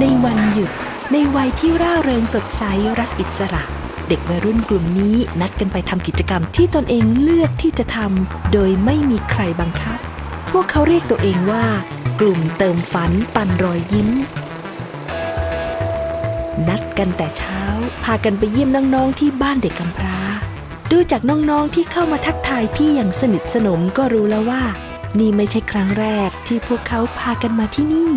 ในวันหยุด ในวัยที่ร่าเริงสดใสรักอิสระ เด็กวัยรุ่นกลุ่มนี้นัดกันไปทำกิจกรรมที่ตนเองเลือกที่จะทำโดยไม่มีใครบังคับ พวกเขาเรียกตัวเองว่า กลุ่มเติมฝันปันรอยยิ้ม นัดกันแต่เช้า พากันไปเยี่ยมน้องๆที่บ้านเด็กกำพร้า ดูจากน้องๆที่เข้ามาทักทายพี่อย่างสนิทสนมก็รู้แล้วว่า นี่ไม่ใช่ครั้งแรกที่พวกเขาพากันมาที่นี่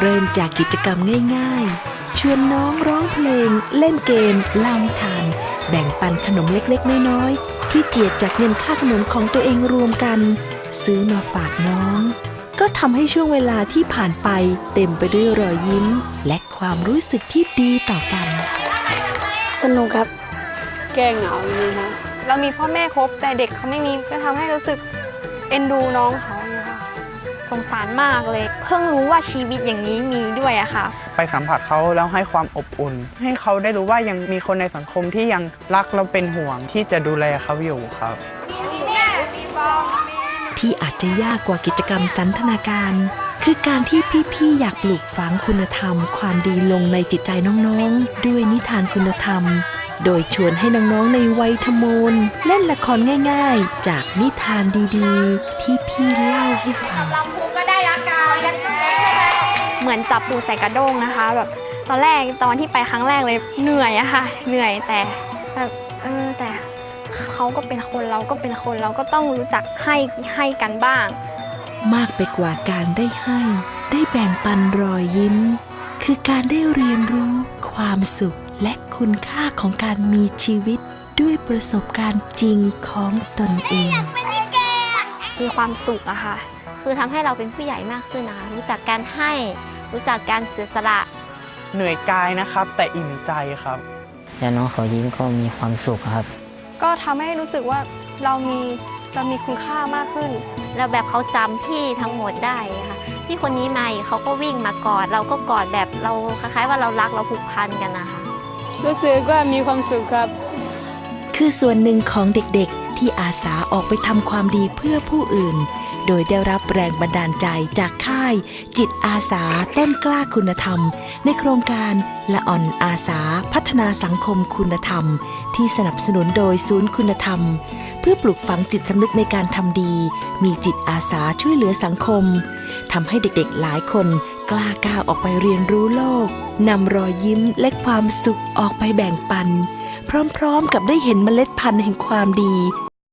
เริ่มจากกิจกรรมง่ายๆ ชวนน้องร้องเพลง เล่นเกม เล่านิทาน แบ่งปันขนมเล็กๆ น้อยๆ ที่เจียดจากเงินค่าขนมของตัวเองรวมกัน ซื้อมาฝากน้อง ก็ทำให้ช่วงเวลาที่ผ่านไปเต็มไปด้วยรอยยิ้ม และความรู้สึกที่ดีต่อกัน สนุกครับ แก้เหงาอย่างนี้ค่ะเรามีพ่อแม่ครบแต่เด็กเขาไม่มีก็ทำให้รู้สึกเอ็นดูน้องเขาเนี่ยค่ะ สงสารมากเลย เพิ่งรู้ว่าชีวิตอย่างนี้มีด้วยอะค่ะ ไปสัมผัสเขาแล้วให้ความอบอุ่น ให้เขาได้รู้ว่ายังมีคนในสังคมที่ยังรักและเป็นห่วงที่จะดูแลเขาอยู่ครับ ที่อาจจะยากกว่ากิจกรรมสันทนาการ คือการที่พี่ๆอยากปลูกฝังคุณธรรม ความดีลงในจิตใจน้องๆ ด้วยนิทานคุณธรรม โดยชวนให้น้องๆในวัยทมนเล่นละครง่ายๆ จากนิทานดีๆ ที่พี่เล่าให้ฟัง เหมือนจับปูใส่กระด้งนะคะแบบตอนแรกตอนที่ไปครั้งแรกเลยเหนื่อยอะค่ะ เหนื่อยแต่แบบเออแต่เขาก็เป็นคนเราก็เป็นคนเราก็ต้องรู้จักให้ให้กันบ้าง มากไปกว่าการได้ให้ ได้แบ่งปันรอยยิ้ม คือการได้เรียนรู้ความสุข และคุณค่าของการมีชีวิตด้วยประสบการณ์จริงของตนเอง มีความสุขอะค่ะ คือทำให้เราเป็นผู้ใหญ่มากขึ้นนะคะรู้จักการให้รู้จักการเสียสละเหนื่อยกายนะครับ แต่อิ่มใจครับแล้วน้องเขายิ้มก็มีความสุขครับ ก็ทำให้รู้สึกว่าเรามีเรามีคุณค่ามากขึ้นแล้วแบบเขาจำพี่ทั้งหมดได้ค่ะพี่คนนี้มาอีกเขาก็วิ่งมากอด เราก็กอดแบบเราคล้ายๆว่าเรารักเราผูกพันกันนะคะ รู้สึกว่ามีความสุขครับ คือส่วนหนึ่งของเด็กๆ ที่อาสาออกไปทำความดีเพื่อผู้อื่น โดยได้รับแรงบันดาลใจจากค่าย จิตอาสาต้นกล้าคุณธรรม ในโครงการละอ่อนอาสาพัฒนาสังคมคุณธรรม ที่สนับสนุนโดยศูนย์คุณธรรม เพื่อปลูกฝังจิตสำนึกในการทำดี มีจิตอาสาช่วยเหลือสังคมทำให้เด็กๆหลายคน กล้าก้าวออกไปเรียนรู้โลกนำรอยยิ้มและความสุขออกไปแบ่งปัน พร้อมๆกับได้เห็นเมล็ดพันธุ์แห่งความดี